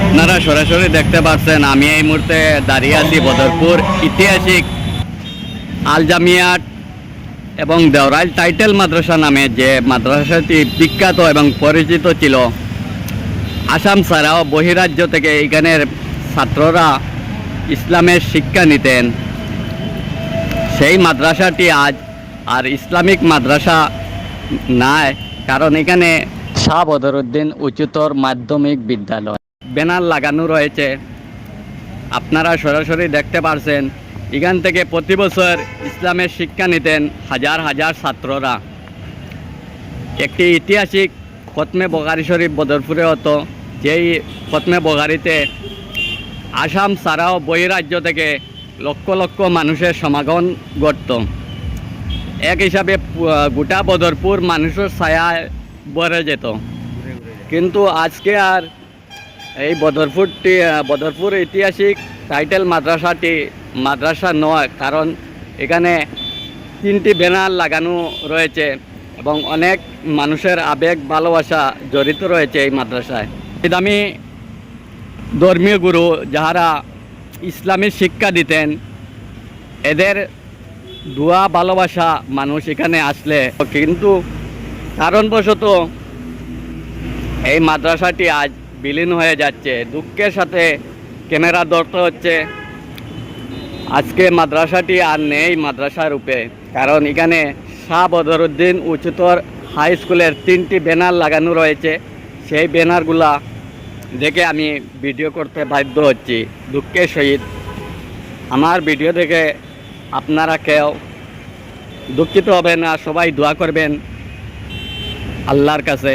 আপনারা সরাসরি দেখতে পাচ্ছেন, আমি এই মুহূর্তে দাঁড়িয়ে আছি বদরপুর ঐতিহাসিক আল জামিয়াট এবং দেওরাইল টাইটেল মাদ্রাসা নামে যে মাদ্রাসাটি বিখ্যাত এবং পরিচিত ছিল। আসাম ছাড়াও বহিরাজ্য থেকে এখানের ছাত্ররা ইসলামের শিক্ষা নিতেন। সেই মাদ্রাসাটি আজ আর ইসলামিক মাদ্রাসা নাই, কারণ এখানে শাহ বদরুদ্দিন উচ্চতর মাধ্যমিক বিদ্যালয়। ব্যানার লাগানো রয়েছে। আপনারা সরাসরি দেখতে পারছেন, এখান থেকে প্রতি বছর ইসলামের শিক্ষা নিতেন হাজার হাজার ছাত্ররা। একটি ঐতিহাসিক খতমে বগারি শরীফ বদরপুরে হতো, যেই খতমে বগারিতে আসাম ছাড়াও বহিরাজ্য থেকে লক্ষ লক্ষ মানুষের সমাগম ঘটত। এক হিসাবে গোটা বদরপুর মানুষের ছায়ায় ভরে যেত। কিন্তু আজকে আর এই বদরপুরটি বদরপুর ঐতিহাসিক টাইটেল মাদ্রাসাটি, মাদ্রাসা নয়, কারণ এখানে তিনটি ব্যানার লাগানো রয়েছে এবং অনেক মানুষের আবেগ, ভালোবাসা জড়িত রয়েছে এই মাদ্রাসায়। আমি ধর্মীয় গুরু যাহারা ইসলামী শিক্ষা দিতেন, এদের দোয়া, ভালোবাসা মানুষ এখানে আসলে। কিন্তু কারণবশত এই মাদ্রাসাটি আজ বিলীন হয়ে যাচ্ছে। দুঃখের সাথে ক্যামেরা ধরতে হচ্ছে। আজকে মাদ্রাসাটি আর নেই মাদ্রাসা রূপে। কারণ এখানে শাহ বদরুদ্দিন উচ্চতর হাই স্কুলের তিনটি ব্যানার লাগানো রয়েছে। সেই ব্যানারগুলা দেখে আমি ভিডিও করতে বাধ্য হচ্ছি। দুঃখের সহিত আমার ভিডিও দেখে আপনারা কেউ দুঃখিত হবেন না সবাই দোয়া করবেন। আল্লাহর কাছে।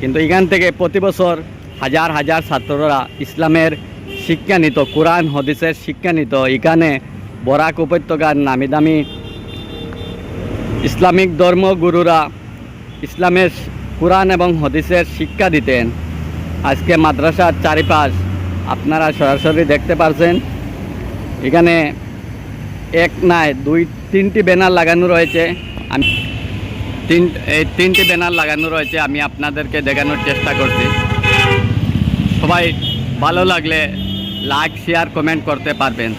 কিন্তু এখান থেকে প্রতি বছর হাজার হাজার ছাত্ররা ইসলামের শিক্ষা নিত কোরআন, হদিসের শিক্ষা নিত এখানে বরাক উপত্যকার নামি দামি ইসলামিক ধর্মগুরুরা ইসলামের কোরআন এবং হদিসের শিক্ষা দিতেন। আজকে মাদ্রাসার চারিপাশ আপনারা সরাসরি দেখতে পারছেন। এখানে এক নাই দুই তিনটি ব্যানার লাগানো রয়েছে। আমি তিন, এই তিনটি ব্যানার লাগানো রয়েছে, আমি আপনাদেরকে দেখানোর চেষ্টা করছি। সবাই ভালো লাগলে লাইক শেয়ার কমেন্ট করতে পারবেন।